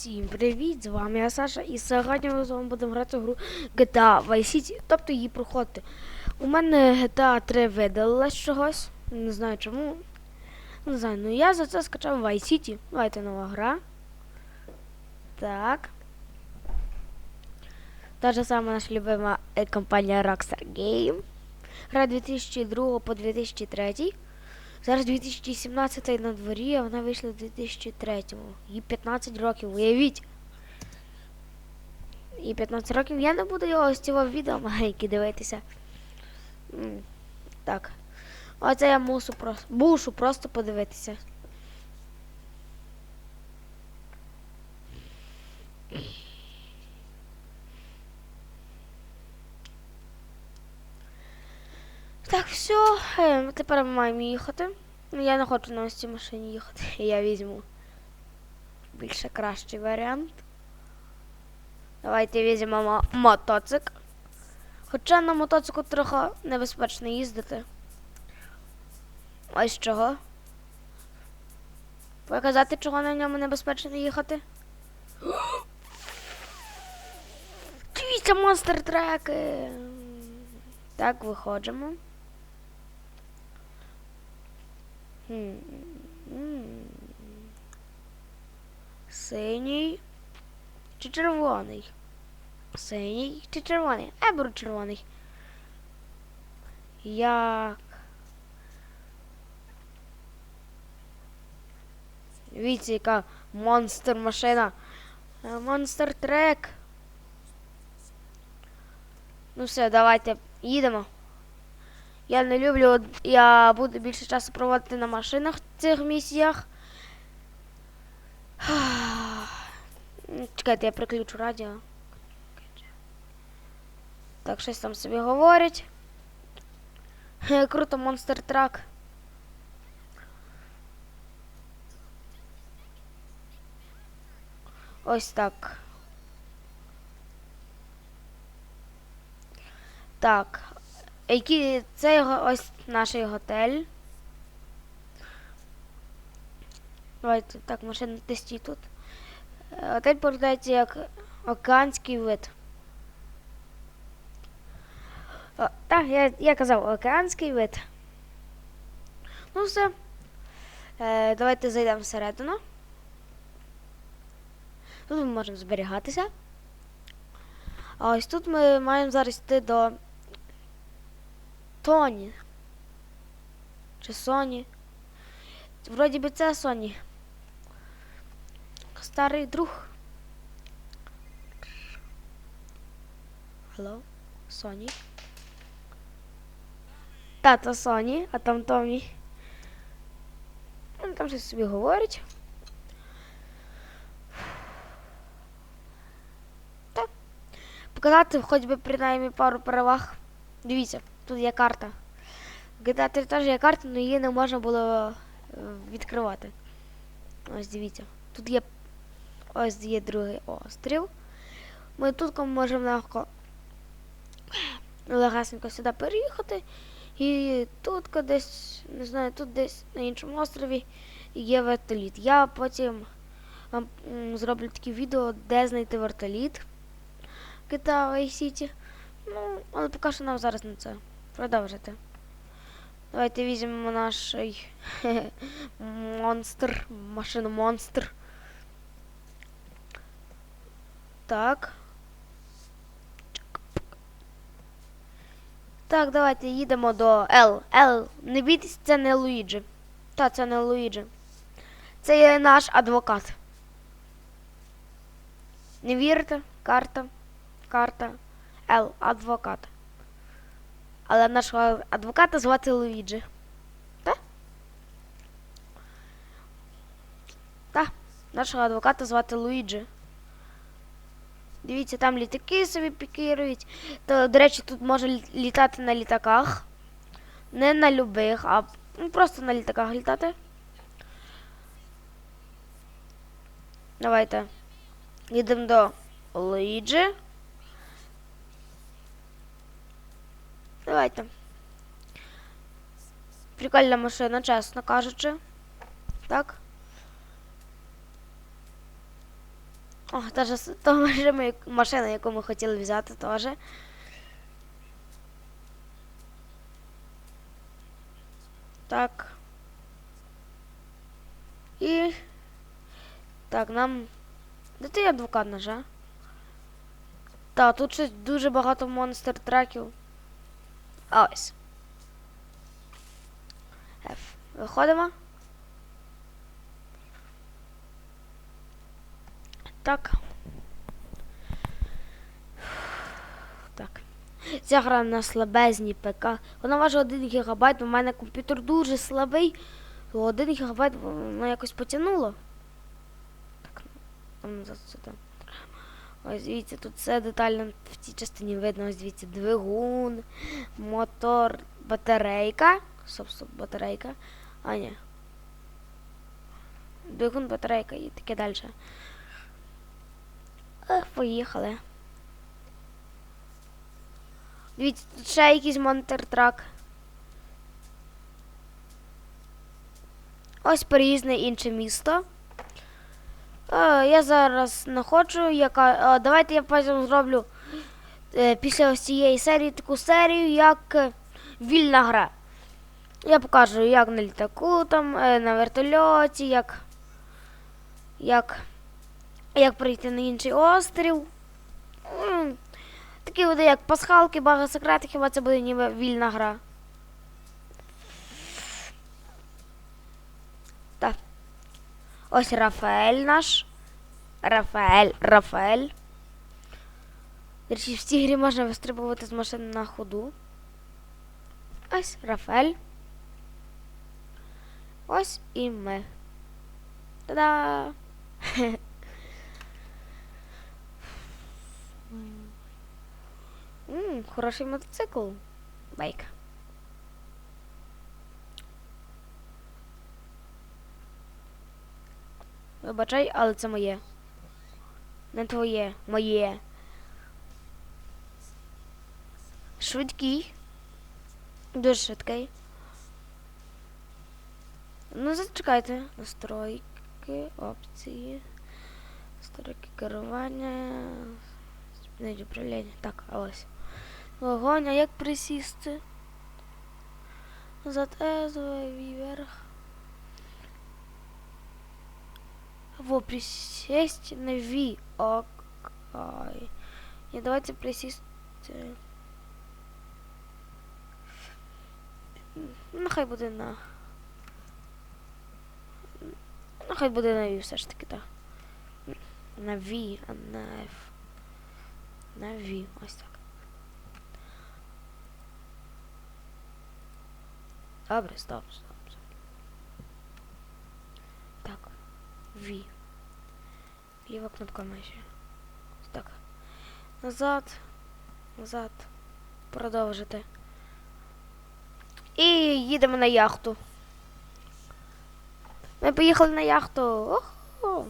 Всім привіт! З вами я Саша, і сьогодні ми з вами будемо грати в гру GTA Vice City, тобто її проходити. У мене GTA 3 видалилась чогось, не знаю чому. Не знаю, ну я за це скачав Vice City. Давайте нова гра. Так. Та ж сама наша любима е, компанія Rockstar Game. Гра 2002 по 2003. Зараз 2017 на дворі, а вона вийшла в 2003. Їй 15 років, уявіть. Їй 15 років. Я не буду його з цього відео маленькі дивитися. Так. Оце я мушу просто. Мушу просто подивитися. Так, все, е, тепер ми маємо їхати. Ну, Я не хочу на ось цій машині їхати. Я візьму більше кращий варіант. Давайте візьмемо мо- мотоцик. Хоча на мотоцику трохи небезпечно їздити. Ось чого. Показати, чого на ньому небезпечно їхати. Дивіться, монстр треки. Так, виходимо. Синій чи червоний? Синій чи червоний? Я беру червоний. Як? Дивіться, яка монстр машина. Е, Монстр трек. Ну все, давайте їдемо. Я не люблю, я буду більше часу проводити на машинах в цих місіях. Чекайте, я приключу радіо. Так, щось там собі говорять. Круто, монстр трак. Ось так. Так. Які це його ось наш готель. Давайте так, машина тесті тут. Е, Готель продається як океанський вид. О, так, я, я казав океанський вид. Ну все. Е, давайте зайдемо всередину. Тут ми можемо зберігатися. А ось тут ми маємо зараз йти до Тоні. Чи Соні. Вроді би це Соні. Старий друг. Алло, Соні. Тата Соні, а там Томі. Він там щось собі говорить. Так. Показати хоч би принаймні пару переваг. Дивіться, тут є карта. В GTA 3 теж є карта, але її не можна було е, відкривати. Ось дивіться. Тут є ось є другий острів. Ми тут можемо легко легасенько сюди переїхати. І тут десь, не знаю, тут десь на іншому острові є вертоліт. Я потім вам зроблю таке відео, де знайти вертоліт. GTA Vice City. Ну, але поки що нам зараз не це. Продовжити. Давайте візьмемо наш монстр, машину монстр. Так. Так, давайте їдемо до Л. Л. Не бійтесь, це не Луїджі. Та, це не Луїджі. Це є наш адвокат. Не вірите? Карта. Карта. Л. Адвокат. Але нашого адвоката звати Луїджі. Так? Так. Нашого адвоката звати Луїджі. Дивіться, там літаки собі пікірують. То, до речі, тут може літати на літаках. Не на любих, а ну, просто на літаках літати. Давайте. Їдемо до Луїджі. Давайте. Прикольна машина, чесно кажучи. Так. О, та ж та машина, яку ми хотіли взяти, теж. Так. І. Так, нам. Де ти адвокат наш? Та, тут щось дуже багато монстр треків. Ось. F. Виходимо. Так. Так. Ця гра на слабезній ПК. Вона важить 1 ГБ, у мене комп'ютер дуже слабий. 1 ГБ воно якось потягнуло. Так, а ну назад сюди. Ось дивіться, тут все детально в цій частині видно. Ось дивіться, двигун, мотор, батарейка. Стоп, стоп, батарейка. А, ні. Двигун, батарейка і таке далі. Ех, поїхали. Дивіться, тут ще якийсь монтер-трак. Ось переїзд інше місто. Е, я зараз знаходжу, яка. Е, давайте я потім зроблю е, після ось цієї серії таку серію, як е, вільна гра. Я покажу, як на літаку, там, е, на вертольоті, як. Як. Як прийти на інший острів. Такі буде як пасхалки, багато секретів, хіба це буде ніби вільна гра. Так. Ось Рафаель наш. Рафаель, Рафаель. Речі, в цій грі можна вистрибувати з машини на ходу. Ось Рафаель. Ось і ми. Та-да! Хороший мотоцикл. Байк. Вибачай, але це моє. Не твоє, моє. Швидкий. Дуже швидкий. Ну, зачекайте. Настройки, опції. Настройки керування. Змінити управління. Так, а ось. Вогонь, а як присісти? Затезує вверх. Во, присесть на V. Окей. Не, давайте присесть. э, Ну, буде на. Ну, хай буде на V все ж таки, так. На V, а на F. На V, ось так. Добре, стоп, стоп, стоп. Так. V. Ліва кнопка миші. Так. Назад. Назад. Продовжити. І їдемо на яхту. Ми поїхали на яхту. Охо.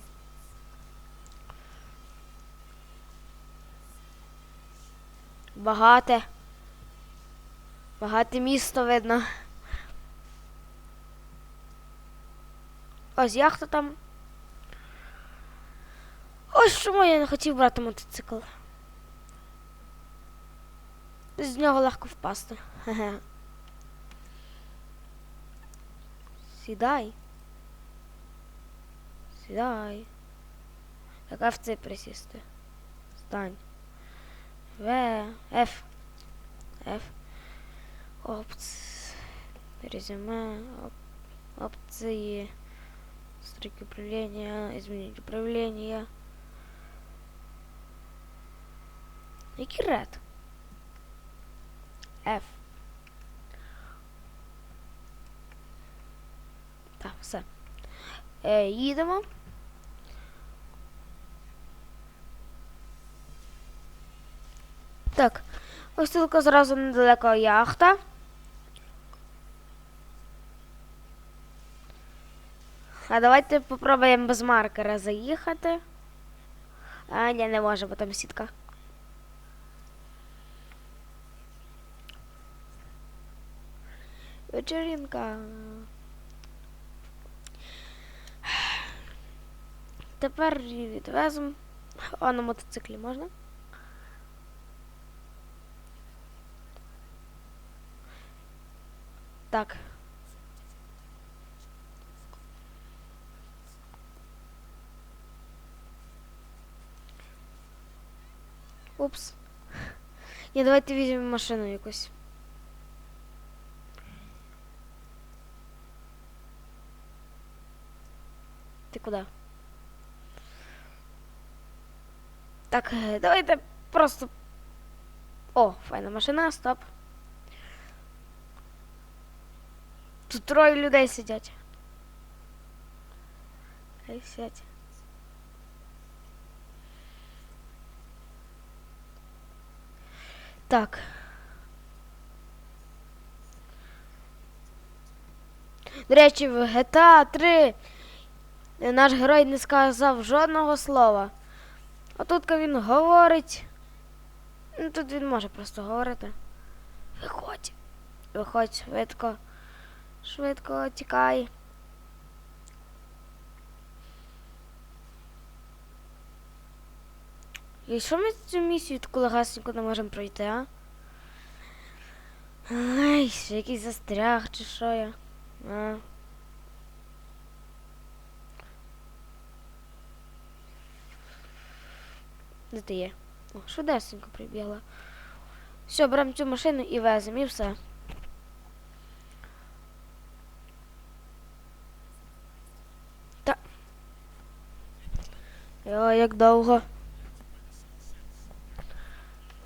Багате. Багате місто видно. Ось яхта там. Ось чому я не хотів брати мотоцикл. З нього легко впасти. Хе-хе. Сідай. Сідай. Як в це присісти? Стань. В. F. F. Опц. Резюме. Оп. Опции. Строки управления. Изменить управление. Який ред? F. Так, все. Е, їдемо. Так. Ось тільки зразу недалеко яхта. А давайте попробуємо без маркера заїхати. А, ні, не може, бо там сітка. Вечеринка. Тепер її відвеземо. А на мотоциклі можна? Так. Упс. Ні, давайте візьмемо машину якусь. Ти куди? Так, е, давайте просто. О, файна машина, стоп. Тут троє людей сидять. Хай сядь. Так. До речі, в GTA 3 наш герой не сказав жодного слова. А тут він говорить. Ну тут він може просто говорити. Виходь. Виходь швидко. Швидко тікай. І що ми цю місію таку легасеньку не можемо пройти, а? Ай, ще якийсь застряг чи що я. А. Де ти є? О, швидесенько прибігла. Все, беремо цю машину і веземо, і все. Та. О, як довго.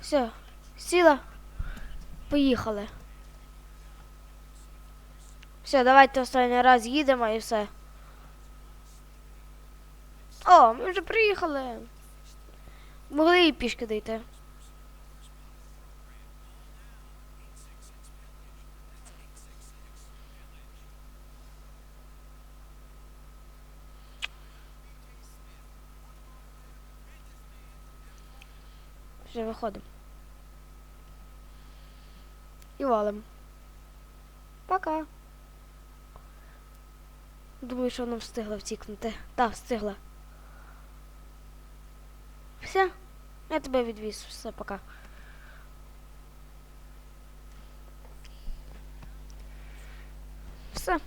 Все, сіла. Поїхали. Все, давайте останній раз їдемо і все. О, ми вже приїхали. Могли і пішки дійти. Вже виходимо. І валим. Пока. Думаю, що вона встигла втікнути. Так, встигла. Все, я тебе відвіз. Все, пока. Все.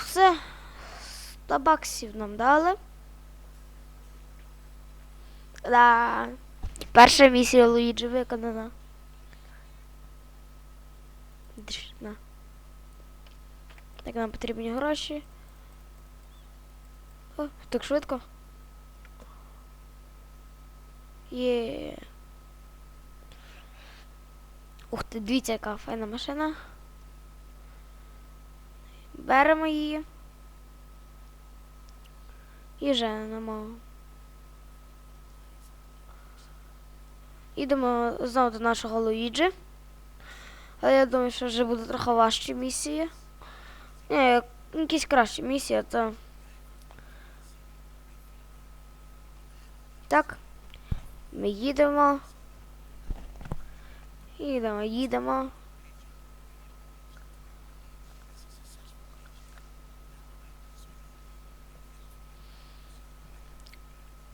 Все. 100 баксів нам дали. Да. Перша місія Луїджі виконана. Так нам потрібні гроші. О, так швидко. Є. Ух ти, дивіться, яка файна машина. Беремо її. І женемо. Ідемо знову до нашого Луїджі. Але я думаю, що вже буде трохи важчі місії. Ні, як- якісь кращі місії, то. Так. Ми їдемо. Їдемо, їдемо.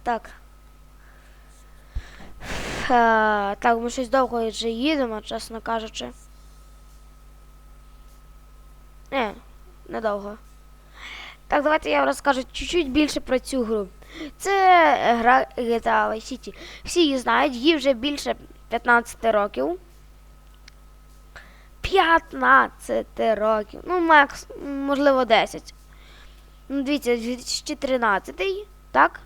Так. Е, так, ми щось довго вже їдемо, чесно кажучи. Не, недовго. Так, давайте я розкажу чуть-чуть більше про цю гру. Це гра GTA Vice City. Всі її знають, їй вже більше 15 років. 15 років. Ну, макс, можливо, 10. Ну, дивіться, 2013, так?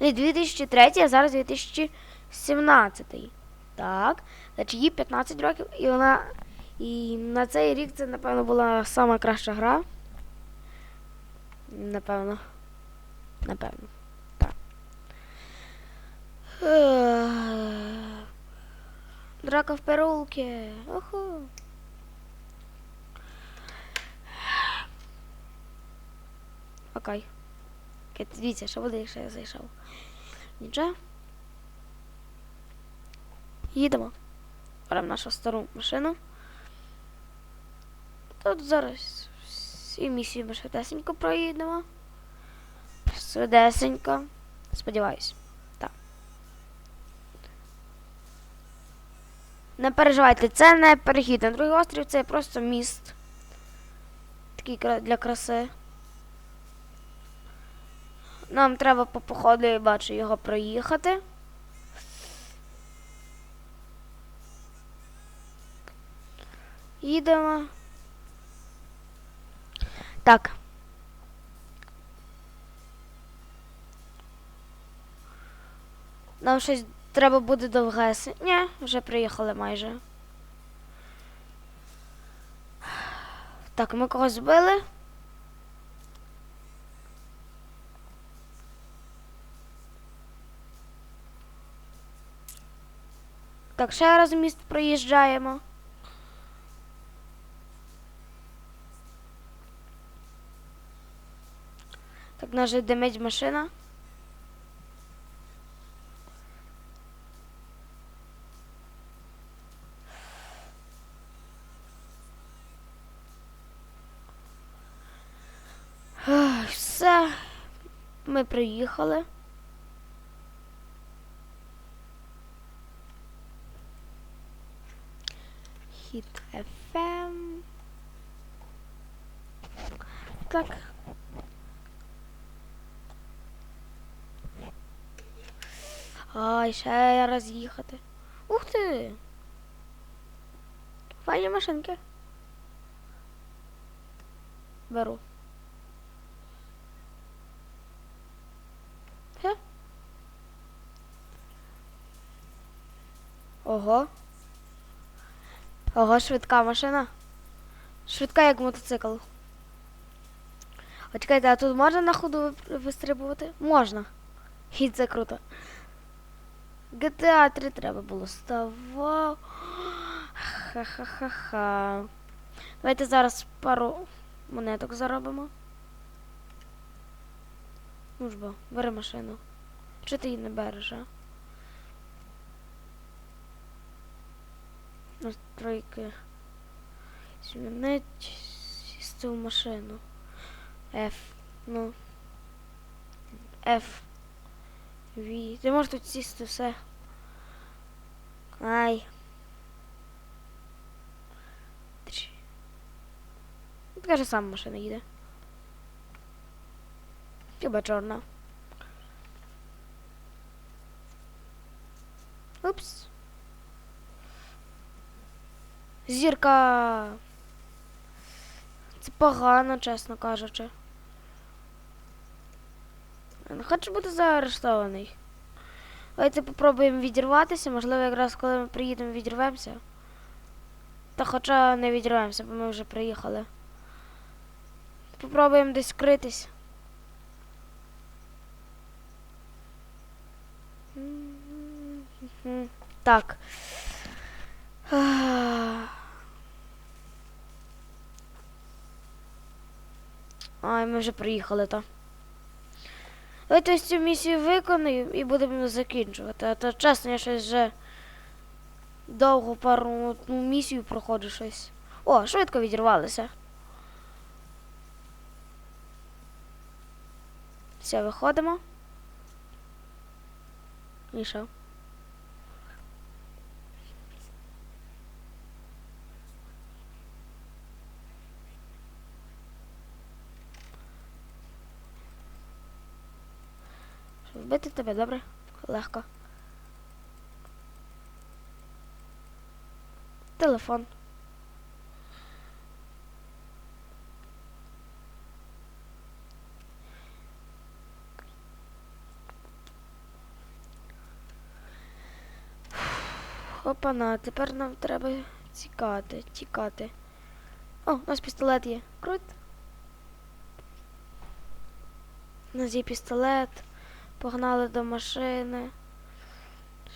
Не 2003, а зараз 2017. Так. Значить, їй 15 років, і вона. І на цей рік це, напевно, була сама краща гра. Напевно. Напевно. Драка в переулке. Оху. Окей. Окей, дивіться, що буде, якщо я зайшов. Нічого. Їдемо. Беремо нашу стару машину. Тут зараз Всі місії ми швидесенько проїдемо. Швидесенько. Сподіваюсь. Так. Не переживайте, це не перехід на другий острів, це просто міст. Такий для краси. Нам треба по походу, я бачу, його проїхати. Їдемо. Так. Нам щось треба буде довгеси. Ні, вже приїхали майже. Так, ми когось збили. Так, ще раз міст проїжджаємо. Так, нас же димить машина. Все, ми приїхали. Хіт FM. Так. Ай, ще раз їхати. Ух ти! Файні машинки. Беру. Ого. Ого, швидка машина. Швидка як мотоцикл. Чекайте, а тут можна на ходу вистрибувати? Можна. І це круто. GTA 3 треба було ставав. Ха-ха-ха-ха. Давайте зараз пару монеток заробимо. Ну ж бо, бери машину. Чи ти її не береш, а? Настройки. Змінить сісти машину. F. Ну. F. V. Ти можеш тут сісти все. Ай. Така ж сама машина їде. Хіба чорна. Упс. Зірка. Це погано, чесно кажучи. Хочу бути заарештований. Давайте попробуємо відірватися. Можливо, якраз коли ми приїдемо, відірвемося. Та хоча не відірвемося, бо ми вже приїхали. Попробуємо десь скритись. Так. Ай, ми вже приїхали, то. Давайте ось цю місію виконаю і будемо закінчувати. А то чесно, я щось вже довго пару ну, місію проходжу щось. О, швидко відірвалися. Все, виходимо. І що? Щоб тебе, добре? Легко. Телефон. Опана, тепер нам треба тікати, тікати. О, у нас пістолет є. Крут. У нас є пістолет. Погнали до машини.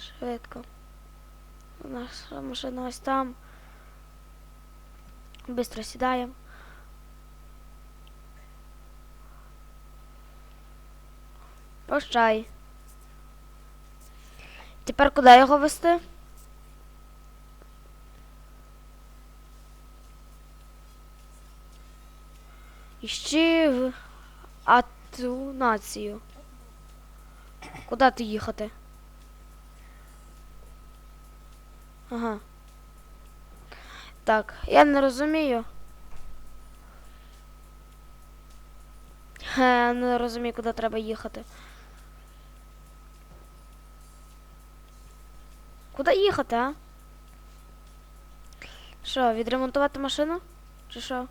Швидко. Наша машина ось там. Бистро сідаємо. Прощай. Тепер куди його вести? Іщи в ату націю. Куди ти їхати? Ага. Так, я не розумію. Хе, Я не розумію, куди треба їхати. Куди їхати, а? Що, відремонтувати машину? Чи що?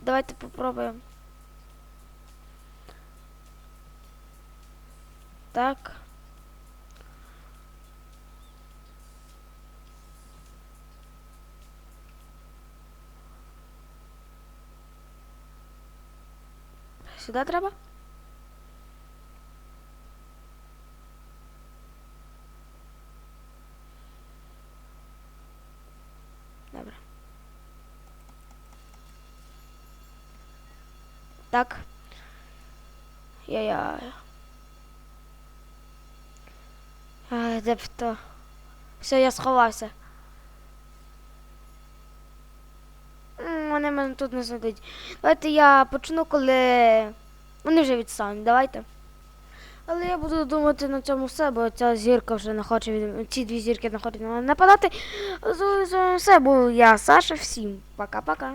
Давайте попробуємо. Так. Сюди треба? Добре. Так. Я-я. Ай, де б то. Все, я сховався. Вони мене тут не знайдуть. Давайте я почну, коли вони вже відстануть. Давайте. Але я буду думати на цьому все, бо ця зірка вже не хоче від... ці дві зірки не хочуть на мене нападати. Все, був я, Саша, всім. Пока-пока.